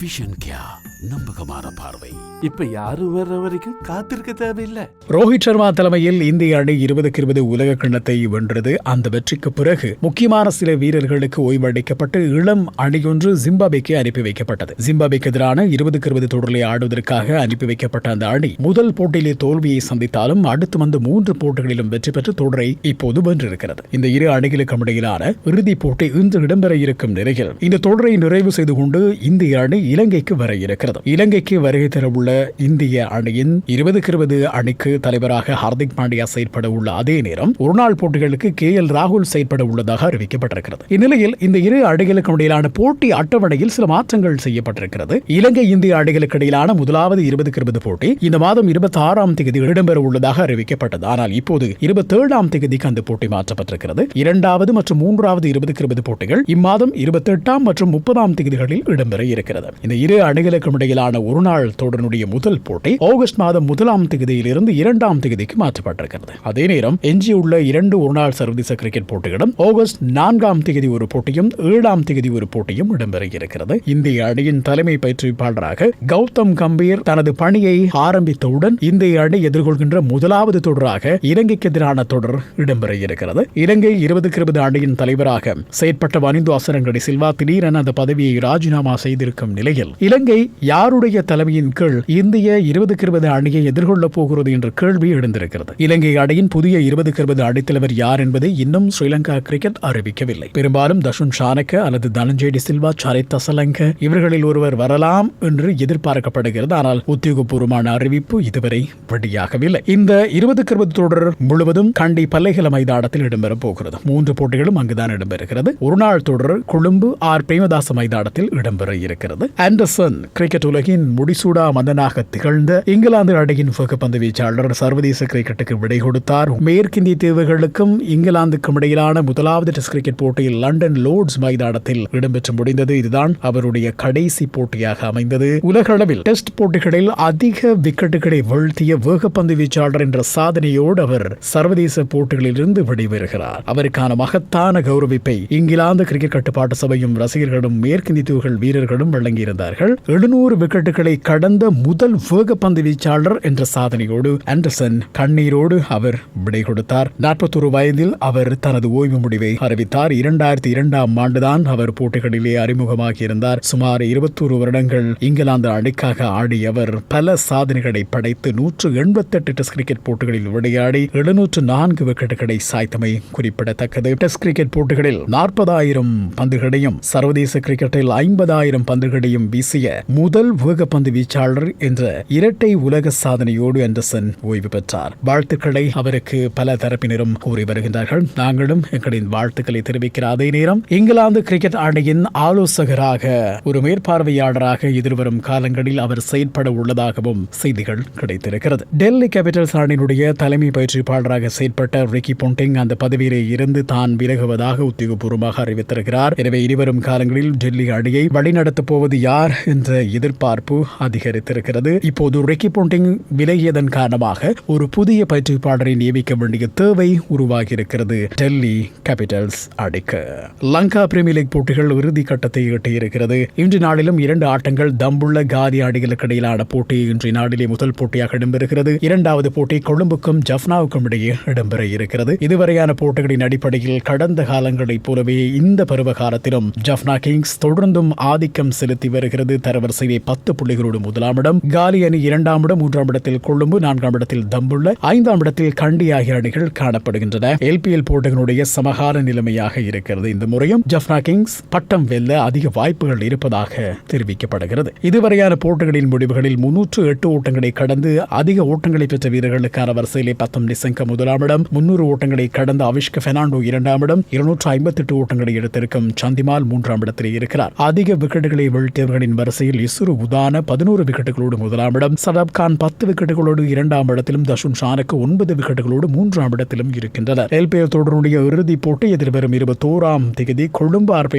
Vision क्या? நம்பகமான பார்வை. இப்ப யாரும் வர்ற வரைக்கும் காத்திருக்க தேவையில்லை. ரோஹித் சர்மா தலைமையில் இந்திய அணி இருபதுக்கு இருபது உலக கிண்ணத்தை வென்றது. அந்த வெற்றிக்கு பிறகு முக்கியமான சில வீரர்களுக்கு ஓய்வளிக்கப்பட்டு இளம் அணியொன்று ஜிம்பாபேக்கு அனுப்பி வைக்கப்பட்டது. ஜிம்பாபேக்கு எதிரான இருபதுக்கு இருபது தொடரில் ஆடுவதற்காக அனுப்பி வைக்கப்பட்ட அந்த அணி முதல் போட்டியிலே தோல்வியை சந்தித்தாலும் அடுத்து வந்த மூன்று போட்டிகளிலும் வெற்றி பெற்று தொடரை இப்போது வென்றிருக்கிறது. இந்த இரு அணிகளுக்கும் இடையிலான இறுதிப் போட்டி இன்று இடம்பெற இருக்கும் நிலையில் இந்த தொடரை நிறைவு செய்து கொண்டு இந்திய அணி இலங்கைக்கு வர இருக்கிறது. இலங்கைக்கு வருகை தரவுள்ள இந்திய அணியின் இருபதுக்கு இருபது அணிக்கு தலைவராக ஹார்திக் பாண்டியா செயற்பட உள்ள அதே நேரம் ஒருநாள் போட்டிகளுக்கு கே எல் ராகுல் செயற்பட உள்ளதாக அறிவிக்கப்பட்டிருக்கிறது. இந்நிலையில் இந்த இரு அணிகளுக்கும் இடையிலான போட்டி அட்டவணையில் சில மாற்றங்கள் செய்யப்பட்டிருக்கிறது. இலங்கை இந்திய அணிகளுக்கு இடையிலான முதலாவது இருபதுக்கு இருபது போட்டி இந்த மாதம் இருபத்தி ஆறாம் தேதி இடம்பெற உள்ளதாக அறிவிக்கப்பட்டது. ஆனால் இப்போது இருபத்தேழாம் தேதிக்கு அந்த போட்டி மாற்றப்பட்டிருக்கிறது. இரண்டாவது மற்றும் மூன்றாவது இருபதுக்கு இருபது போட்டிகள் இம்மாதம் இருபத்தி எட்டாம் மற்றும் முப்பதாம் தேதிகளில் இடம்பெற இருக்கிறது. இந்த இரு அணிகளுக்கும் இடையிலான ஒருநாள் தொடரினுடைய முதல் போட்டி ஆகஸ்ட் மாதம் முதலாம் தேதியிலிருந்து இரண்டாம் தேதிக்கு மாற்றப்பட்டிருக்கிறது. அதே நேரம் எஞ்சியுள்ள இரண்டு ஒருநாள் சர்வதேச கிரிக்கெட் போட்டிகளும் ஆகஸ்ட் நான்காம் தேதி ஒரு போட்டியும் ஏழாம் தேதி ஒரு போட்டியும் இடம்பெற இருக்கிறது இந்திய அணியின் தலைமை பயிற்றுவிப்பாளராக கௌதம் கம்பீர் தனது பணியை ஆரம்பித்தவுடன் இந்திய அணி எதிர்கொள்கின்ற முதலாவது தொடராக இலங்கைக்கு எதிரான தொடர் இடம்பெற இருக்கிறது இலங்கை இருபதுக்கு இருபது அணியின் தலைவராக செயற்பட்ட வனிந்து அசரங்கடி சில்வா திடீரென அந்த பதவியை ராஜினாமா செய்திருக்கும் நிலையில் இலங்கை யாருடைய தலைமையின் கீழ் இந்திய இருபதுக்கு இருபது அணியை எதிர்கொள்ளப் போகிறது என்ற கேள்வி எழுந்திருக்கிறது. இலங்கை அணியின் புதிய இருபதுக்கு இருபது அணித்தலைவர் யார் என்பதை இன்னும் ஸ்ரீலங்கா கிரிக்கெட் அறிவிக்கவில்லை. பெரும்பாலும் தஷுன் ஷானக்க அல்லது தனஞ்சேடி சில்வா சரித் தசலங்க இவர்களில் ஒருவர் வரலாம் என்று எதிர்பார்க்கப்படுகிறது. ஆனால் உத்தியோகபூர்வமான அறிவிப்பு இதுவரை வெளியாகவில்லை. இந்த இருபதுக்கு இருபது தொடர் முழுவதும் கண்டி பல்லைகல மைதானத்தில் இடம்பெறப் போகிறது. மூன்று போட்டிகளும் அங்குதான் இடம்பெறுகிறது. ஒருநாள் தொடர் கொழும்பு ஆர். பிரேமதாச மைதானத்தில் இடம்பெற இருக்கிறது. ஆண்டர்சன் கிரிக்கெட் உலகின் முடிசூடா மன்னனாக திகழ்ந்த இங்கிலாந்து அணியின் வேகப்பந்து வீச்சாளர் சர்வதேச கிரிக்கெட்டுக்கு விடை கொடுத்தார். மேற்கிந்திய தீவுகளுக்கும் இங்கிலாந்துக்கும் இடையிலான முதலாவது டெஸ்ட் கிரிக்கெட் போட்டியில் லண்டன் லோர்ட்ஸ் மைதானத்தில் இடம்பெற்று முடிந்தது. இதுதான் அவருடைய கடைசி போட்டியாக அமைந்தது. உலகளவில் டெஸ்ட் போட்டிகளில் அதிக விக்கெட்டுகளை வீழ்த்திய வேகப்பந்து வீச்சாளர் என்ற சாதனையோடு அவர் சர்வதேச போட்டிகளிலிருந்து விடைபெறுகிறார் அவருக்கான மகத்தான கௌரவிப்பை இங்கிலாந்து கிரிக்கெட் கட்டுப்பாட்டு சபையும் ரசிகர்களும் மேற்கிந்திய தீவுகள் வீரர்களும் வழங்கியிருந்தார்கள். எழுநூறு விக்கெட்டுகளை கடந்த முதல் வேகப்பந்து வீச்சாளர் என்ற சாதனையோடு ஆண்டர்சன் கண்ணீரோடு அவர் விடை கொடுத்தார். நாற்பத்தொரு வயதில் அவர் தனது ஓய்வு முடிவை அறிவித்தார். இரண்டாயிரத்தி இரண்டாம் ஆண்டுதான் அவர் போட்டிகளிலே அறிமுகமாகியிருந்தார். சுமார் இருபத்தோரு வருடங்கள் இங்கிலாந்து அணிக்காக ஆடிய அவர் பல சாதனைகளை படைத்து நூற்று எண்பத்தெட்டு டெஸ்ட் கிரிக்கெட் போட்டிகளில் விளையாடி எழுநூற்று நான்கு விக்கெட்டுகளை சாய்த்தமை குறிப்பிடத்தக்கது. டெஸ்ட் கிரிக்கெட் போட்டிகளில் நாற்பதாயிரம் பந்துகளையும் சர்வதேச கிரிக்கெட்டில் ஐம்பதாயிரம் பந்துகளையும் வீசிய முதல் வேகப்பந்து வீச்சாளர் என்ற இரட்டை உலக சாதனையோடு ஆண்டர்சன் ஓய்வு பெற்றார். வாழ்த்துக்களை அவருக்கு பல தரப்பினரும் கூறி வருகின்றார்கள். நாங்களும் எங்களின் வாழ்த்துக்களை தெரிவிக்கிற அதே நேரம் இங்கிலாந்து கிரிக்கெட் அணியின் ஆலோசகராக ஒரு மேற்பார்வையாளராக எதிர்வரும் காலங்களில் அவர் செயற்பட உள்ளதாகவும் செய்திகள் கிடைத்திருக்கிறது. டெல்லி கேபிட்டல்ஸ் அணியினுடைய தலைமை பயிற்சிப்பாளராக செயற்பட்ட ரிக்கி பொண்டிங் அந்த பதவியிலே இருந்து தான் விலகுவதாக உத்தியோகபூர்வமாக அறிவித்திருக்கிறார். எனவே இனிவரும் காலங்களில் டெல்லி அணியை வழிநடத்தப் போவது யார் என்ற எதிர்பார்ப்பு அதிகரித்திருக்கிறது. இப்போது ரெக்கி பொண்டிங் விலகியதன் காரணமாக ஒரு புதிய பயிற்சிப்பாளரை நியமிக்க வேண்டிய தேவை உருவாகியிருக்கிறது. டெல்லி கேபிட்டல்ஸ் அடிக்க லங்கா பிரீமியர் லீக் போட்டிகள் இறுதி கட்டத்தை எட்டியிருக்கிறது. இன்று நாளிலும் இரண்டு ஆட்டங்கள் தம்புள்ள காதி அணிகளுக்கு இடையிலான போட்டி இன்று நாளிலே முதல் போட்டியாக இடம்பெறுகிறது. இரண்டாவது போட்டி கொழும்புக்கும் ஜஃப்னாவுக்கும் இடையே இடம்பெற இருக்கிறது. இதுவரையான போட்டிகளின் அடிப்படையில் கடந்த காலங்களைப் போலவே இந்த பருவ காலத்திலும் ஜஃப்னா கிங்ஸ் தொடர்ந்தும் ஆதிக்கம் செலுத்தி வருகிறது தரவரிசை தரவரிசையிலே பத்து புள்ளிகளோடு முதலாம் இடம் காலி அணி இரண்டாம் இடம் மூன்றாம் இடத்தில் கொழும்பு நான்காம் இடத்தில் தம்புள்ள ஐந்தாம் இடத்தில் கண்டி ஆகிய அணிகள் காணப்படுகின்றன. எல்பிஎல் போட்டிகளுடைய சமகால நிலைமையாக இருக்கிறது இந்த முறையும். ஜப்னா கிங்ஸ் பட்டம் வெல்ல அதிக வாய்ப்புகள் இருப்பதாக தெரிவிக்கப்படுகிறது. இதுவரையான போட்டிகளின் முடிவுகளில் முன்னூற்று எட்டு ஓட்டங்களை கடந்து அதிக ஓட்டங்களை பெற்ற வீரர்களுக்கான வரிசையிலே பத்தம் நிசங்க முதலாம் இடம் முன்னூறு ஓட்டங்களை கடந்த அவிஷ்க பெர்னாண்டோ இரண்டாம் இடம் இருநூற்று ஐம்பத்தி எட்டு ஓட்டங்களை எடுத்திருக்கும் சந்திமால் மூன்றாம் இடத்தில் இருக்கிறார். அதிக விக்கெட்டுகளை வீழ்த்தியவர்களின் வரிசையில் சிறு உதான பதினோரு விக்கெட்டுகளோடு முதலாம் இடம் சதாப் கான் பத்து விக்கெட்டுகளோடு இரண்டாம் இடத்திலும் தஷுன் ஷானுக்கு ஒன்பது விக்கெட்டுகளோடு மூன்றாம் இடத்திலும் இருக்கின்றனர். எல்பிஎல் தொடருடைய இறுதிப் போட்டி எதிர்வரும் இருபத்தோராம் தேதி கொழும்பு ஆர்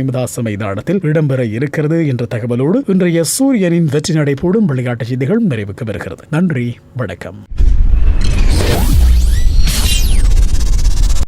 மைதானத்தில் இடம்பெற இருக்கிறது என்ற தகவலோடு இன்றைய சூரியனின் வெற்றி நடைபோடும் விளையாட்டு செய்திகள் நிறைவுக்கு வருகிறது. நன்றி வணக்கம்.